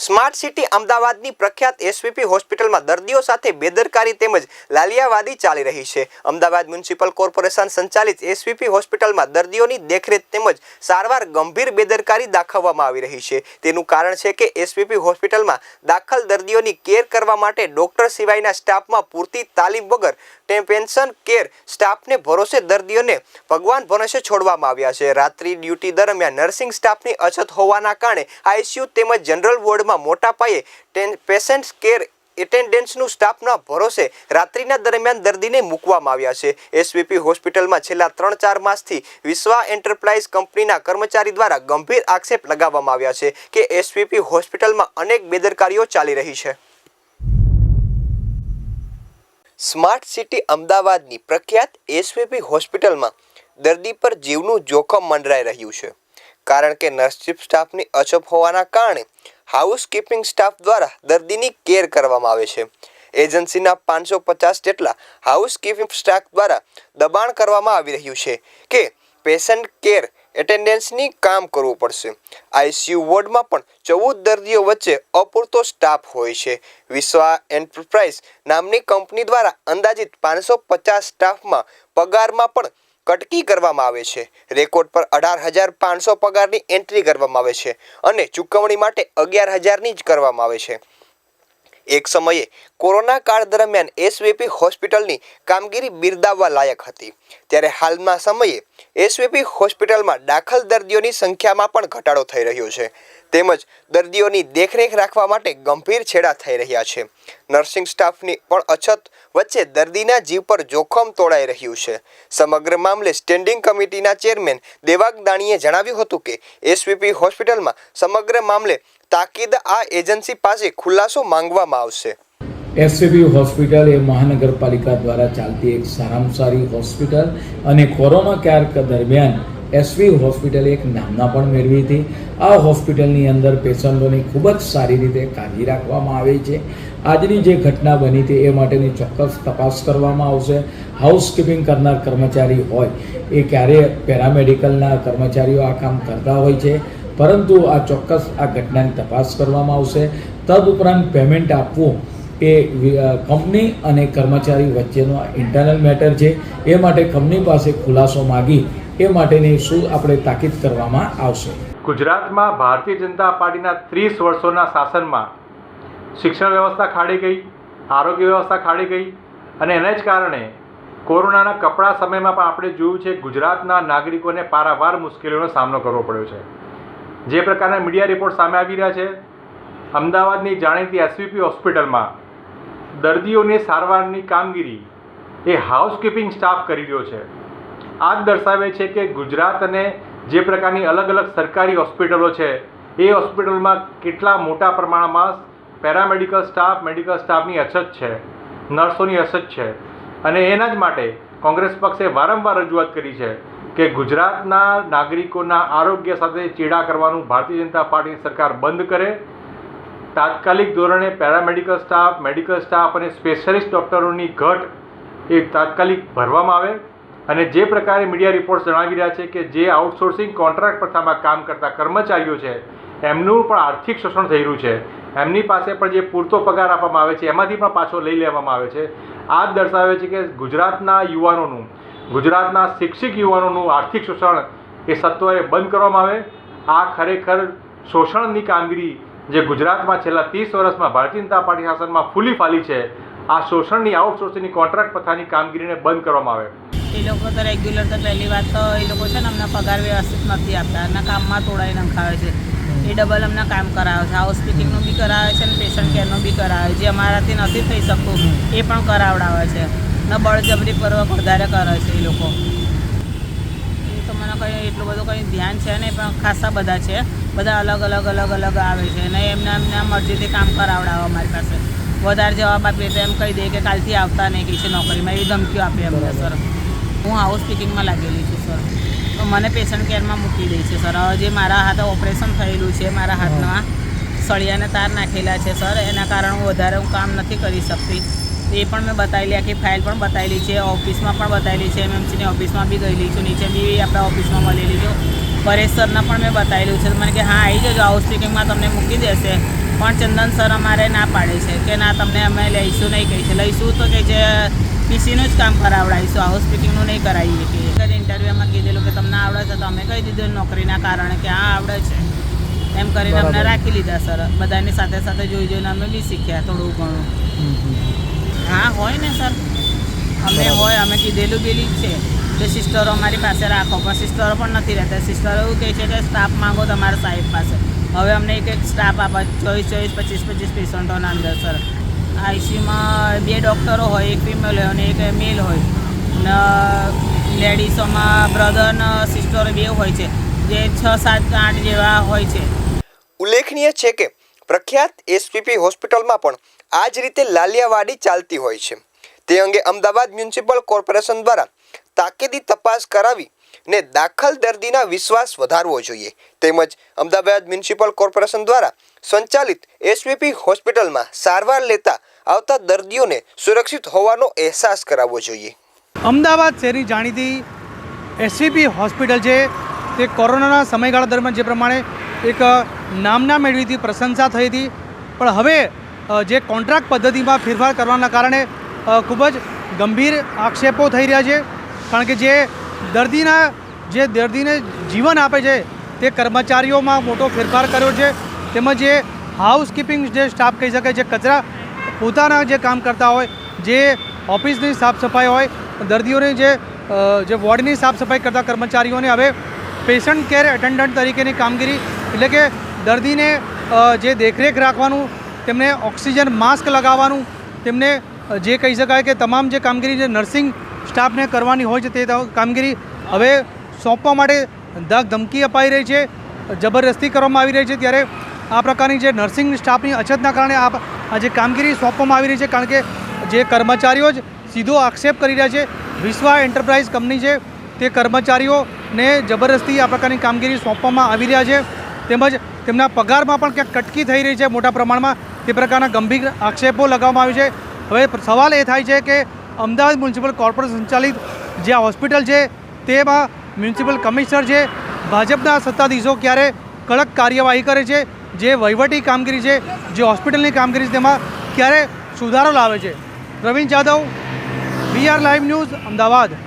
Smart city અમદાવાદની પ્રખ્યાત SVP હોસ્પિટલમાં દર્દીઓ સાથે બેદરકારી તેમજ લાલિયાવાદી ચાલી રહી છે. અમદાવાદ મ્યુનિસિપલ કોર્પોરેશન સંચાલિત એસવીપી હોસ્પિટલમાં દર્દીઓની દેખરેખ તેમજ સારવાર ગંભીર બેદરકારી દાખવવામાં આવી રહી છે. તેનું કારણ છે કે એસવીપી હોસ્પિટલમાં દાખલ દર્દીઓની કેર કરવા માટે ડોક્ટર સિવાયના સ્ટાફમાં પૂરતી તાલીમ વગર ટેમ્પેન્શન પેન્શન, કેર સ્ટાફને ભરોસે દર્દીઓને ભગવાન ભરોસે છોડવામાં આવ્યા છે. રાત્રિ ડ્યુટી દરમિયાન નર્સિંગ સ્ટાફની અછત હોવાના કારણે આઈસીયુ તેમજ જનરલ વોર્ડમાં મોટા પાયે પેશન્ટ કેર એટેન્ડન્સનું સ્ટાફના ભરોસે રાત્રિના દરમિયાન દર્દીને મૂકવામાં આવ્યા છે. એસવીપી હોસ્પિટલમાં છેલ્લા ત્રણ ચાર માસથી વિશ્વા એન્ટરપ્રાઇઝ કંપનીના કર્મચારી દ્વારા ગંભીર આક્ષેપ લગાવવામાં આવ્યા છે કે એસવીપી હોસ્પિટલમાં અનેક બેદરકારીઓ ચાલી રહી છે. સ્માર્ટ સિટી અમદાવાદની પ્રખ્યાત એસવીપી હોસ્પિટલમાં દર્દી પર જીવનું જોખમ મંડરાઈ રહ્યું છે. કારણ કે નર્સિપ સ્ટાફની અછપ હોવાના કારણે હાઉસકીપિંગ સ્ટાફ દ્વારા દર્દીની કેર કરવામાં આવે છે. એજન્સીના પાંચસો પચાસ જેટલા હાઉસકીપિંગ સ્ટાફ દ્વારા દબાણ કરવામાં આવી રહ્યું છે કે પેશન્ટ કેર એટેન્ડન્સની કામ કરવું પડશે. આઈસીયુ વોર્ડમાં પણ ચૌદ દર્દીઓ વચ્ચે અપૂરતો સ્ટાફ હોય છે. વિશ્વા એન્ટરપ્રાઇઝ નામની કંપની દ્વારા અંદાજિત પાંચસો પચાસ સ્ટાફમાં પગારમાં પણ કટકી કરવામાં આવે છે. રેકોર્ડ પર અઢાર હજાર પાંચસો પગારની એન્ટ્રી કરવામાં આવે છે અને ચૂકવણી માટે અગિયાર હજારની જ કરવામાં આવે છે. એક સમયે કોરોના કાળ દરમિયાન એસવીપી હોસ્પિટલની કામગીરી બિરદાવવા લાયક હતી. ત્યારે હાલના સમયે એસવીપી હોસ્પિટલમાં દાખલ દર્દીઓની સંખ્યામાં પણ ઘટાડો થઈ રહ્યો છે. તેમજ દર્દીઓની દેખરેખ રાખવા માટે ગંભીર છેડા થઈ રહ્યા છે. નર્સિંગ સ્ટાફની પણ અછત વચ્ચે દર્દીના જીવ પર જોખમ તોડાઈ રહ્યું છે. સમગ્ર મામલે સ્ટેન્ડિંગ કમિટીના ચેરમેન દેવાગ દાણીએ જણાવ્યું હતું કે, એસવીપી હોસ્પિટલમાં સમગ્ર મામલે તાકીદ આ એજન્સી પાસે ખુલાસો માંગવામાં આવશે. એસસીબી હોસ્પિટલ એ મહાનગરપાલિકા દ્વારા ચાલતી એક સારામાં સારી હોસ્પિટલ અને કોરોના કાળ દરમિયાન એસવી હોસ્પિટલ એક નામના પણ મેળવી હતી. આ હોસ્પિટલની અંદર પેશન્ટોની ખૂબ જ સારી રીતે કાળજી રાખવામાં આવે છે. આજની જે ઘટના બની હતી એ માટેની ચોક્કસ તપાસ કરવામાં આવશે. હાઉસકીપિંગ કરનાર કર્મચારી હોય એ ક્યારે પેરામેડિકલના કર્મચારીઓ આ કામ કરતા હોય છે. પરંતુ આ ચોક્કસ આ ઘટનાની તપાસ કરવામાં આવશે. તદઉપરાંત પેમેન્ટ આપવું એ કંપની અને કર્મચારી વચ્ચેનો ઇન્ટરનલ મેટર છે. એ માટે કંપની પાસે ખુલાસો માગી એ માટેની શું આપણે તાકીદ કરવામાં આવશે. ગુજરાતમાં ભારતીય જનતા પાર્ટીના ત્રીસ વર્ષોના શાસનમાં શિક્ષણ વ્યવસ્થા ખાડી ગઈ, આરોગ્ય વ્યવસ્થા ખાડી ગઈ અને એને જ કારણે કોરોનાના કપરા સમયમાં પણ આપણે જોયું છે ગુજરાતના નાગરિકોને પારાવાર મુશ્કેલીઓનો સામનો કરવો પડ્યો છે. જે પ્રકારના મીડિયા રિપોર્ટ સામે આવી રહ્યા છે, અમદાવાદની જાણીતી એસવીપી હોસ્પિટલમાં દર્દીઓની સારવારની કામગીરી એ હાઉસકીપિંગ સ્ટાફ કરી રહ્યો છે. આ જ દર્શાવે છે કે ગુજરાત અને જે પ્રકારની અલગ અલગ સરકારી હોસ્પિટલો છે, એ હોસ્પિટલમાં કેટલા મોટા પ્રમાણમાં પેરામેડિકલ સ્ટાફ, મેડિકલ સ્ટાફની અછત છે, નર્સોની અછત છે અને એના જ માટે કોંગ્રેસ પક્ષે વારંવાર રજૂઆત કરી છે કે ગુજરાતના નાગરિકોના આરોગ્ય સાથે ચેડા કરવાનું ભારતીય જનતા પાર્ટીની સરકાર બંધ કરે, તાત્કાલિક ધોરણે પેરામેડિકલ સ્ટાફ, મેડિકલ સ્ટાફ અને સ્પેશિયાલિસ્ટ ડૉક્ટરોની ઘટ એ તાત્કાલિક ભરવામાં આવે અને જે પ્રકારે મીડિયા રિપોર્ટ્સ જણાવી રહ્યા છે કે જે આઉટસોર્સિંગ કોન્ટ્રાક્ટ પ્રથામાં કામ કરતા કર્મચારીઓ છે, એમનું પણ આર્થિક શોષણ થઈ રહ્યું છે. એમની પાસે પણ જે પૂરતો પગાર આપવામાં આવે છે, એમાંથી પણ પાછો લઈ લેવામાં આવે છે. આ દર્શાવે છે કે ગુજરાતના યુવાનોનું ગુજરાતના શિક્ષિત યુવાનોનું આર્થિક શોષણ એ સત્વરે બંધ કરવામાં આવે. આ ખરેખર શોષણની કામગીરી જે ગુજરાતમાં છેલ્લા ત્રીસ વર્ષમાં ભારતીય જનતા પાર્ટી શાસનમાં ફૂલી ફાલી છે, આ શોષણની, આઉટસોર્સિંગની કોન્ટ્રાક્ટ પ્રથાની કામગીરીને બંધ કરવામાં આવે. એ લોકો તો રેગ્યુલર તો પહેલી વાત તો એ લોકો છે ને અમને પગાર વ્યવસ્થિત નથી આપતા. એમના કામમાં તોડાઈ નખાવે છે. એ ડબલ અમને કામ કરાવે છે. હાઉસ કીપિંગનું બી કરાવે છે અને પેશન્ટ કેરનું બી કરાવે છે. જે અમારાથી નથી થઈ શકતું, એ પણ કરાવડાવે છે. ને બળજબરીપૂર્વક વધારે કરે છે એ લોકો. એ તો મને કંઈ એટલું બધું કંઈ ધ્યાન છે નહીં પણ ખાસા બધા છે. બધા અલગ અલગ અલગ અલગ આવે છે અને એમના એમના મરજીથી કામ કરાવડાવે અમારી પાસે. વધારે જવાબ આપીએ તો એમ કહી દે કે કાલથી આવતા નહીં કે છે નોકરીમાં. એવી ધમકીઓ આપે અમને સર. હું હાઉસ પીકિંગમાં લાગેલી છું સર. તો મને પેશન્ટ કેરમાં મૂકી દે છે સર. હવે જે મારા હાથે ઓપરેશન થયેલું છે મારા હાથમાં સળિયાને તાર નાખેલા છે સર. એના કારણે હું વધારે હું કામ નથી કરી શકતી. એ પણ મેં બતાવેલી આખી ફાઇલ પણ બતાવેલી છે ઓફિસમાં પણ બતાવેલી છે એમએમસીની ઓફિસમાં બી ગયેલી છું નીચે બી આપણે ઓફિસમાં મળેલી છું. પરેશ સરના પણ મેં બતાવેલું છે મને કે હા આવી જજો હાઉસ સ્પીકિંગમાં તમને મૂકી દેશે. પણ ચંદન સર અમારે ના પાડે છે કે ના તમને અમે લઈશું નહીં કહી છે લઈશું તો કે છે પીસીનું જ કામ કરાવડાવીશું હાઉસ સ્પીકિંગનું નહીં કરાવીએ કે. ઇન્ટરવ્યૂમાં કીધેલું કે તમને આવડે છે તો અમે કહી દીધું નોકરીના કારણે કે હા આવડે છે. એમ કરીને અમને રાખી લીધા સર બધાની સાથે સાથે જોઈ જોઈને અમે બી શીખ્યા થોડું ઘણું. હા હોય ને સર. અમે હોય અમે કીધેલું બેલી જ છે. કે સિસ્ટરો અમારી પાસે રાખો. પણ સિસ્ટરો પણ નથી રહેતા. સિસ્ટરો એવું કહે છે કે સ્ટાફ માંગો તમારા સાહેબ પાસે. હવે અમને એક એક સ્ટાફ આપે. ચોવીસ ચોવીસ પચીસ પચીસ પેશન્ટોના અંદર સર. આઈસીયુમાં બે ડૉક્ટરો હોય એક ફિમેલ હોય અને એક મેલ હોય. ને લેડીઝોમાં બ્રધર ને સિસ્ટરો બે હોય છે. જે છ સાત આઠ જેવા હોય છે. ઉલ્લેખનીય છે કે પ્રખ્યાત એસપીપી હોસ્પિટલમાં પણ આ જ રીતે લાલિયાવાડી ચાલતી હોય છે. તે અંગે અમદાવાદ મ્યુનિસિપલ કોર્પોરેશન દ્વારા તાકીદી તપાસ કરાવી ને દાખલ દર્દીના વિશ્વાસ વધારવો જોઈએ. તેમજ અમદાવાદ મ્યુનિસિપલ કોર્પોરેશન દ્વારા સંચાલિત એસવીપી હોસ્પિટલમાં સારવાર લેતા આવતા દર્દીઓને સુરક્ષિત હોવાનો અહેસાસ કરાવવો જોઈએ. અમદાવાદ શહેરની જાણીતી એસવીપી હોસ્પિટલ છે. તે કોરોનાના સમયગાળા દરમિયાન જે પ્રમાણે એક નામના મેળવી હતી પ્રશંસા થઈ હતી. પણ હવે જે કોન્ટ્રાક્ટ પદ્ધતિમાં ફેરફાર કરવાના કારણે ખૂબ જ ગંભીર આક્ષેપો થઈ રહ્યા છે. કારણ કે જે દર્દીના, જે દર્દીને જીવન આપે છે, તે કર્મચારીઓમાં મોટો ફેરફાર કર્યો છે. તેમજ જે હાઉસકીપિંગ જે સ્ટાફ કહી શકાય જે કચરા પોતાના જે કામ કરતા હોય, જે ઓફિસની સાફ સફાઈ હોય, દર્દીઓની જે જે વોર્ડની સાફ સફાઈ કરતા કર્મચારીઓને હવે પેશન્ટ કેર એટેન્ડન્ટ તરીકેની કામગીરી, એટલે કે દર્દીને જે દેખરેખ રાખવાનું, તેમને ઓક્સિજન માસ્ક લગાવવાનું, તેમને જે કહી શકાય કે તમામ જે કામગીરી જે નર્સિંગ સ્ટાફને કરવાની હોય છે તે કામગીરી હવે સોંપવા માટે ધક ધમકી અપાઈ રહી છે જબરદસ્તી કરવામાં આવી રહી છે, ત્યારે આ પ્રકારની જે નર્સિંગ સ્ટાફની અછતના કારણે આ જે કામગીરી સોંપવામાં આવી રહી છે, કારણ કે જે કર્મચારીઓ જ સીધો આક્ષેપ કરી રહ્યા છે, વિશ્વા એન્ટરપ્રાઇઝ કંપની છે તે કર્મચારીઓને જબરદસ્તી આ પ્રકારની કામગીરી સોંપવામાં આવી રહ્યા છે. તેમજ તેમના પગારમાં પણ ક્યાંક કટકી થઈ રહી છે. મોટા પ્રમાણમાં તે પ્રકારના ગંભીર આક્ષેપો લગાવવામાં આવ્યું છે. હવે સવાલ એ થાય છે કે અમદાવાદ મ્યુનિસિપલ કોર્પોરેશન સંચાલિત જે આ હોસ્પિટલ છે, તેમાં મ્યુનિસિપલ કમિશનર છે, ભાજપના સત્તાધીશો ક્યારે કડક કાર્યવાહી કરે છે, જે વહીવટી કામગીરી છે, જે હોસ્પિટલની કામગીરી છે, તેમાં ક્યારે સુધારો લાવે છે. Pravin Jadhav BR live news Ahmedabad.